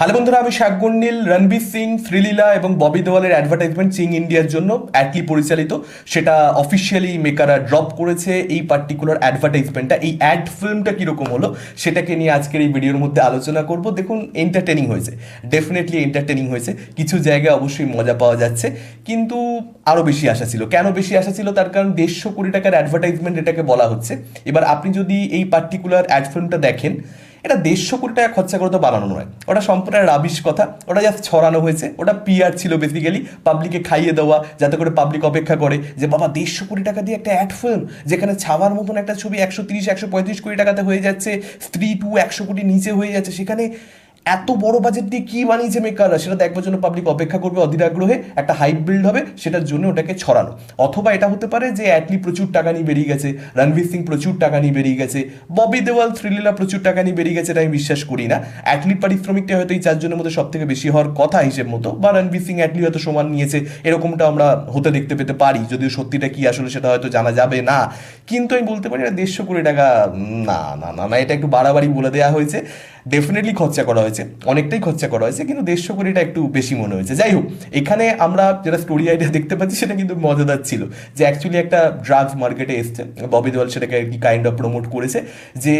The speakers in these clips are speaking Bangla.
হ্যালো বন্ধুরা, আমি শাকগন্ডিল রণবীর সিং, শ্রীলীলা এবং ববি দেওয়ালের অ্যাডভার্টাইজমেন্ট চিং ইন্ডিয়ার জন্য অ্যাটলি পরিচালিত। সেটা অফিসিয়ালি মেকাররা ড্রপ করেছে এই পার্টিকুলার অ্যাডভার্টাইজমেন্টটা এই অ্যাড ফিল্মটা কীরকম হলো, সেটাকে নিয়ে আজকের এই ভিডিওর মধ্যে আলোচনা করব। দেখুন এন্টারটেনিং হয়েছে ডেফিনেটলি এন্টারটেনিং হয়েছে। কিছু জায়গায় অবশ্যই মজা পাওয়া যাচ্ছে, কিন্তু আরও বেশি আশা ছিল। কেন বেশি আশা ছিল? তার কারণ দেড়শো কোটি টাকার অ্যাডভার্টাইজমেন্ট এটাকে বলা হচ্ছে। এবার আপনি যদি এই পার্টিকুলার অ্যাড ফিল্মটা দেখেন এটা দেড়শো কোটি টাকা খরচা করে তো নয়। ওটা সম্পূর্ণ রাবিশ কথা। ওটা জাস্ট ছড়ানো হয়েছে। ওটা পিয়ার ছিল বেসিক্যালি পাবলিকে খাইয়ে দেওয়া, যাতে করে পাবলিক অপেক্ষা করে যে বাবা, দেড়শো কোটি টাকা দিয়ে একটা অ্যাড ফিল্ম যেখানে ছাওয়ার মতন একটা ছবি একশো তিরিশ, একশো পঁয়ত্রিশ কোটি টাকাতে হয়ে যাচ্ছে, স্ত্রী টু একশো কোটি নিচে হয়ে যাচ্ছে। সেখানে এত বড় বাজেট দিয়ে কি বানিয়েছে মেকাররা সেটা দেখবার জন্য পাবলিক অপেক্ষা করবে অধীর আগ্রহে। একটা হাইপ বিল্ড হবে, সেটার জন্য ওটাকে ছড়ানো। অথবা এটা হতে পারে যে অ্যাটলি প্রচুর টাকা নিয়ে বেরিয়ে গেছে, রণবীর সিং প্রচুর টাকা নিয়ে বেরিয়ে গেছে, ববি দেওয়াল, থ্রিলিলা প্রচুর টাকা নিয়ে বেরিয়ে গেছে, এটা আমি বিশ্বাস করি না। অ্যাটলি পারিশ্রমিকটা হয়তো এই চারজনের মধ্যে সব থেকে বেশি হওয়ার কথা হিসেব মতো, বা রণবীর সিং অ্যাটলি হয়তো সমান নিয়েছে, এরকমটা আমরা হতে দেখতে পেতে পারি। যদিও সত্যিটা কি আসলে সেটা হয়তো জানা যাবে না। কিন্তু আমি বলতে পারি দেড়শো কোটি টাকা, না না না না, এটা একটু বাড়াবাড়ি বলে দেওয়া হয়েছে। ডেফিনেটলি খরচা করা হয়েছে। অনেকটাই খরচা করা হয়েছে, কিন্তু দেড়শো কোটিটা একটু বেশি মনে হয়েছে। যাই হোক, এখানে আমরা যেটা স্টোরি আইডিয়া দেখতে পাচ্ছি, সেটা কিন্তু মজাদার ছিল। যে অ্যাকচুয়ালি একটা ড্রাগস মার্কেটে এসছে। ববি দেওয়াল সেটাকে আর কি কাইন্ড অফ প্রমোট করেছে যে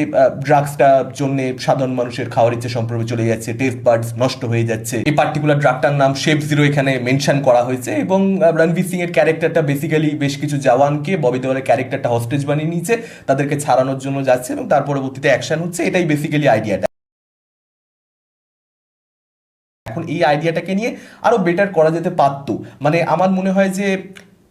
ড্রাগসটা জন্য সাধারণ মানুষের খাওয়ার ইচ্ছে সম্পর্কে চলে যাচ্ছে টেস্ট বার্ডস নষ্ট হয়ে যাচ্ছে। এই পার্টিকুলার ড্রাগটার নাম শেফ জিরো এখানে মেনশন করা হয়েছে এবং রণবীর সিং এর ক্যারেক্টারটা বেসিক্যালি বেশ কিছু জওয়ানকে ববি দেওয়ালের ক্যারেক্টারটা হস্টেজ বানিয়ে নিয়েছে, তাদেরকে ছাড়ানোর জন্য যাচ্ছে এবং তার পরবর্তীতে অ্যাকশন হচ্ছে। এটাই বেসিক্যালি আইডিয়াটা এখন এই আইডিয়াটাকে নিয়ে আরও বেটার করা যেতে পারতো। মানে আমার মনে হয় যে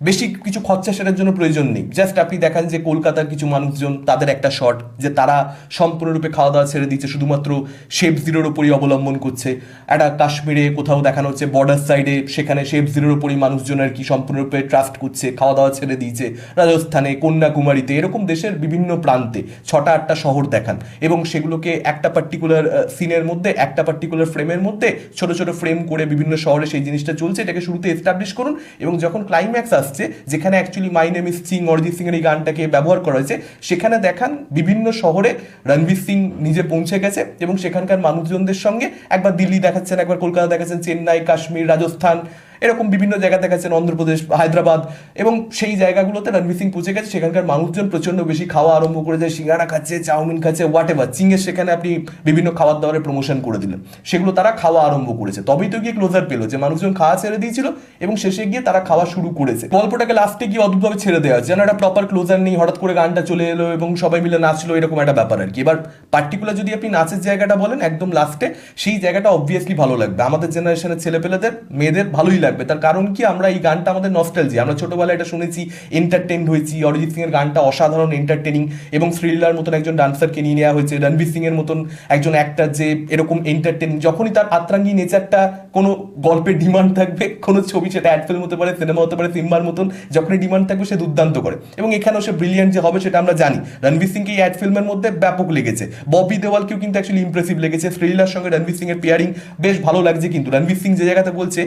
বেশি কিছু খরচা সেটার জন্য প্রয়োজন নেই। জাস্ট আপনি দেখান যে কলকাতার কিছু মানুষজন, তাদের একটা শট যে তারা সম্পূর্ণরূপে খাওয়া দাওয়া ছেড়ে দিচ্ছে, শুধুমাত্র শেফ জিরোর ওপরই অবলম্বন করছে। একটা কাশ্মীরে কোথাও দেখানো হচ্ছে বর্ডার সাইডে সেখানে শেফ জিরোর ওপরই মানুষজন আর কি সম্পূর্ণরূপে ট্রাস্ট করছে খাওয়া দাওয়া ছেড়ে দিয়েছে। রাজস্থানে, কন্যাকুমারীতে, এরকম দেশের বিভিন্ন প্রান্তে ছটা, আটটা শহর দেখান। এবং সেগুলোকে একটা পার্টিকুলার সিনের মধ্যে, একটা পার্টিকুলার ফ্রেমের মধ্যে ছোট ছোট ফ্রেম করে বিভিন্ন শহরে সেই জিনিসটা চলছে। এটাকে শুরুতে এস্টাবলিশ করুন এবং যখন ক্লাইম্যাক্স আসছে, যেখানে actually my name is Singh Arijit Singh এর এই গানটাকে ব্যবহার করা হয়েছে। সেখানে দেখান বিভিন্ন শহরে রণবীর সিং নিজে পৌঁছে গেছে এবং সেখানকার মানুষজনদের সঙ্গে একবার দিল্লি দেখাচ্ছেন, একবার কলকাতা দেখাচ্ছেন, চেন্নাই, কাশ্মীর, রাজস্থান এরকম বিভিন্ন জায়গা দেখাচ্ছেন অন্ধ্রপ্রদেশ, হায়দ্রাবাদ, এবং সেই জায়গাগুলোতে রণবীর সিং পৌঁছে গেছে। সেখানকার মানুষজন প্রচণ্ড বেশি খাওয়া আরম্ভ করে যায় সিঙ্গারা খাচ্ছে, চাউমিন খাচ্ছে হোয়াট এভার চিংয়ের সেখানে আপনি বিভিন্ন খাবার দাবারের প্রমোশন করে দিলেন। সেগুলো তারা খাওয়া আরম্ভ করেছে। তবেই তো গিয়ে ক্লোজার পেল যে মানুষজন খাওয়া ছেড়ে দিয়েছিল এবং শেষে গিয়ে তারা খাওয়া শুরু করেছে। গল্পটাকে লাস্টে গিয়ে অদ্ভুতভাবে ছেড়ে দেওয়া যেন একটা প্রপার ক্লোজার নেই, হঠাৎ করে গানটা চলে এলো এবং সবাই মিলে নাচলো, এরকম একটা ব্যাপার আর কি। এবার পার্টিকুলার যদি আপনি নাচের জায়গাটা বলেন, একদম লাস্টে সেই জায়গাটা অবভিয়াসলি ভালো লাগবে। আমাদের জেনারেশনের ছেলেপেলেদের, মেয়েদের ভালোই লাগবে। তার কারণ কি? আমরা এই গানটা আমাদের নস্টালজি আমরা ছোটবেলায় এটা শুনেছি এন্টারটেন হয়েছি। অরিজিৎ সিং এর গানটা অসাধারণ এন্টারটেনিং এবং শ্রীলীলার মতন একজন ডান্সারকে নিয়ে নেওয়া হয়েছে। রণবীর সিং এর মতন একজন অ্যাক্টার যে এরকম এন্টারটেনিং যখনই তার আত্রাঙ্গি নেচারটা কোনো গল্পের ডিমান্ড থাকবে, কোনো ছবি সেটা অ্যাড ফিল্ম হতে পারে সিনেমা হতে পারে, সিনেমার মতন যখনই ডিমান্ড থাকবে, সে দুর্দান্ত করে। এবং এখানেও সে ব্রিলিয়ান্ট যে হবে সেটা আমরা জানি। রণবীর সিংকে এই অ্যাড ফিল্মের মধ্যে ব্যাপক লেগেছে। ববি দেওয়ালকেও কিন্তু অ্যাকচুয়ালি ইমপ্রেসিভ লেগেছে। শ্রীলীলার সঙ্গে রণবীর সিং এর পেয়ারিং বেশ ভালো লাগছে কিন্তু। রণবীর সিং যে জায়গাতে বলছে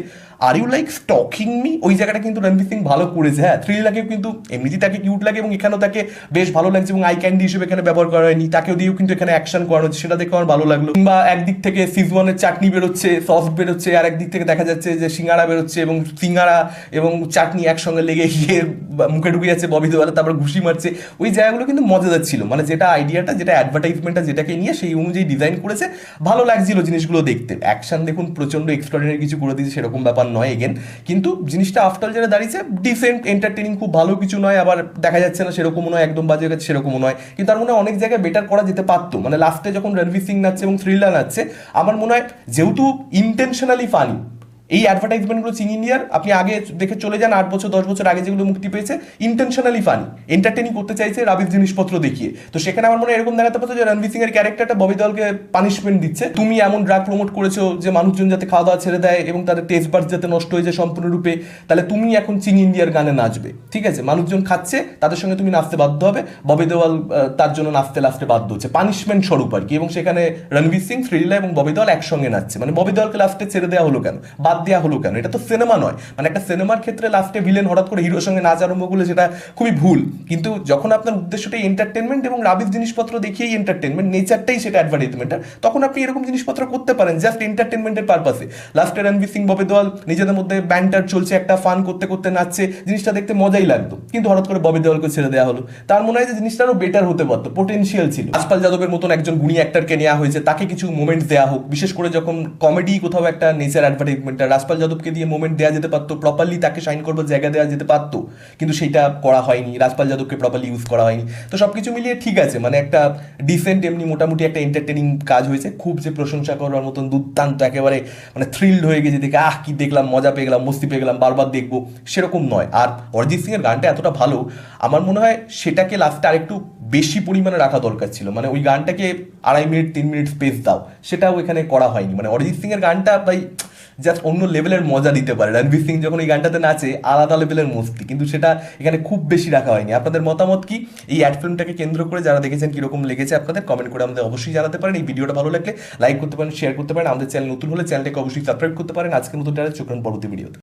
are you like stalking me ওই জায়গাটা কিন্তু রণবীর সিং ভালো করেছে। হ্যাঁ থ্রিলাকেও কিন্তু এমনিতেই তাকে কিউট লাগে এবং এখানেও তাকে বেশ ভালো লাগছে এবং আই ক্যান্ডি হিসেবে এখানে ব্যবহার করা হয়নি। তাকেও দিয়েও কিন্তু এখানে অ্যাকশন করানো হচ্ছে। সেটা দেখে আমার ভালো লাগল। কিংবা একদিক থেকে সিজওয়ানের চাটনি বেরোচ্ছে সস বেরোচ্ছে, আর একদিক থেকে দেখা যাচ্ছে যে সিঙ্গারা বেরোচ্ছে এবং সিঙ্গারা এবং চাটনি একসঙ্গে লেগে গিয়ে মুখে ঢুকে যাচ্ছে, ববি দেওয়ালে তারপর ঘুষি মারছে। ওই জায়গাগুলো কিন্তু মজাদার ছিল। মানে যেটা আইডিয়াটা যেটা অ্যাডভার্টাইজমেন্টটা যেটাকে নিয়ে সেই অনুযায়ী ডিজাইন করেছে, ভালো লাগছিল জিনিসগুলো দেখতে। অ্যাকশন দেখুন প্রচণ্ড এক্সট্রাডিনারি কিছু করে দিয়েছে, সেরকম ব্যাপার নয় এগেন কিন্তু জিনিসটা আফটার যারা দাঁড়িয়েছে ডিসেন্ট এন্টারটেনিং খুব ভালো কিছু নয়, আবার দেখা যাচ্ছে না সেরকমও নয়, একদম বাজে গেছে সেরকমও নয়। কিন্তু তার মনে হয় অনেক জায়গায় বেটার করা যেতে পারতো। মানে লাস্টে যখন রণবীর সিং নাচছে এবং থ্রিলার নাচছে, আমার মনে হয় যেহেতু ইন্টেনশনালি ফানি এই অ্যাডভার্টাইজমেন্টগুলো চিন ইন্ডিয়ার আপনি আগে দেখে চলে যান, আট বছর, দশ বছর আগে যেগুলো মুক্তি পেয়েছে ইন্টেনশনালি ফানি এন্টারটেনিং করতে চাইছে রাবির জিনিসপত্র দেখিয়ে। তো সেখানে আমার মনে হয় এরকম দেখাতে পারতো যে রণবীর সিং এর ক্যারেক্টারটা ববি দলকে পানিশমেন্ট দিচ্ছে। তুমি এমন ড্রাগ প্রমোট করেছ যে মানুষজন যাতে খাওয়া দাওয়া ছেড়ে দেয় এবং তাদের টেস্ট বার্ড যাতে নষ্ট হয়ে যায় সম্পূর্ণরূপে, তাহলে তুমি এখন চিং ইন্ডিয়ার গানে নাচবে। ঠিক আছে? মানুষজন খাচ্ছে, তাদের সঙ্গে তুমি নাচতে বাধ্য হবে ববি দেওয়াল তার জন্য নাচতে লাস্টে বাধ্য হচ্ছে। পানিশমেন্ট স্বরূপ আর কি। এবং সেখানে রণবীর সিং শ্রীলীলা এবং ববি দেওয়াল একসঙ্গে নাচছে। মানে ববি দেওয়ালকে লাস্টে ছেড়ে দেওয়া হলো কেন? বাদ দেওয়া হলো কেন? এটা তো সিনেমা নয়। মানে একটা সিনেমার ক্ষেত্রে লাস্টে ভিলেন হঠাৎ করে হিরোর সঙ্গে নাচ আরম্ভ করলে সেটা খুবই ভুল। কিন্তু যখন আপনার উদ্দেশ্যটাই এন্টারটেনমেন্ট এবং রাবিশ জিনিসপত্র দেখিয়েই এন্টারটেনমেন্ট নেচারটাই সেটা অ্যাডভার্টাইজমেন্টের তখন আপনি এরকম জিনিসপত্র করতে পারেন জাস্ট এন্টারটেনমেন্টের পারপাসে লাস্টে রণবীর সিং, ববে দেওয়াল নিজেদের মধ্যে ব্যান্টার চলছে, একটা ফান করতে করতে নাচছে, জিনিসটা দেখতে মজাই লাগতো। কিন্তু হঠাৎ করে ববি দেওয়ালকে ছেড়ে দেওয়া হলো। তার মনে হয় যে জিনিসটা আরও বেটার হতে পারতো পোটেনশিয়াল ছিল। রাজপাল যাদবের মতন একজন গুণী অ্যাক্টরকে নেওয়া হয়েছে, তাকে কিছু মোমেন্টস দেওয়া হোক। বিশেষ করে যখন কমেডি কোথাও একটা নেচার অ্যাডভার্টাইজমেন্ট রাজপাল যাদবকে দিয়ে মোমেন্ট দেওয়া যেতে পারতো প্রপারলি তাকে সাইন করবার জায়গা দেওয়া যেতে পারতো, কিন্তু সেটা করা হয়নি, রাজপাল যাদবকে প্রপারলি ইউজ করা হয়নি। তো সব কিছু মিলিয়ে ঠিক আছে মানে একটা ডিসেন্ট এমনি মোটামুটি একটা এন্টারটেনিং কাজ হয়েছে। খুব যে প্রশংসা করার মতন দুর্দান্ত, একেবারে মানে থ্রিল্ড হয়ে গেছে দেখে, আহ, কি দেখলাম, মজা পেয়ে গেলাম, মস্তি পেয়ে গেলাম, বারবার দেখব। সেরকম নয়। আর অরিজিৎ সিং এর গানটা এতটা ভালো, আমার মনে হয় সেটাকে লাস্টে আরেকটু বেশি পরিমাণে রাখা দরকার ছিল। মানে ওই গানটাকে আড়াই মিনিট, তিন মিনিট স্পেস দাও, সেটাও এখানে করা হয়নি। মানে অরিজিৎ সিং এর গানটা ভাই জাস্ট অন্য লেভেলের মজা দিতে পারে। রণবীর সিং যখন এই গানটাতে নাচে, আলাদা লেভেলের মস্তি। কিন্তু সেটা এখানে খুব বেশি রাখা হয়নি। আপনাদের মতামত কি? এই অ্যাড ফিল্মটাকে কেন্দ্র করে যারা দেখেছেন কীরকম লেগেছে আপনাদের কমেন্ট করে আমাদের অবশ্যই জানাতে পারেন। এই ভিডিওটা ভালো লাগলে লাইক করতে পারেন শেয়ার করতে পারেন। আমাদের চ্যানেল নতুন হলে চ্যানেলটাকে অবশ্যই সাবস্ক্রাইব করতে পারেন। আজকের মতো চোখ পরবর্তী ভিডিওতে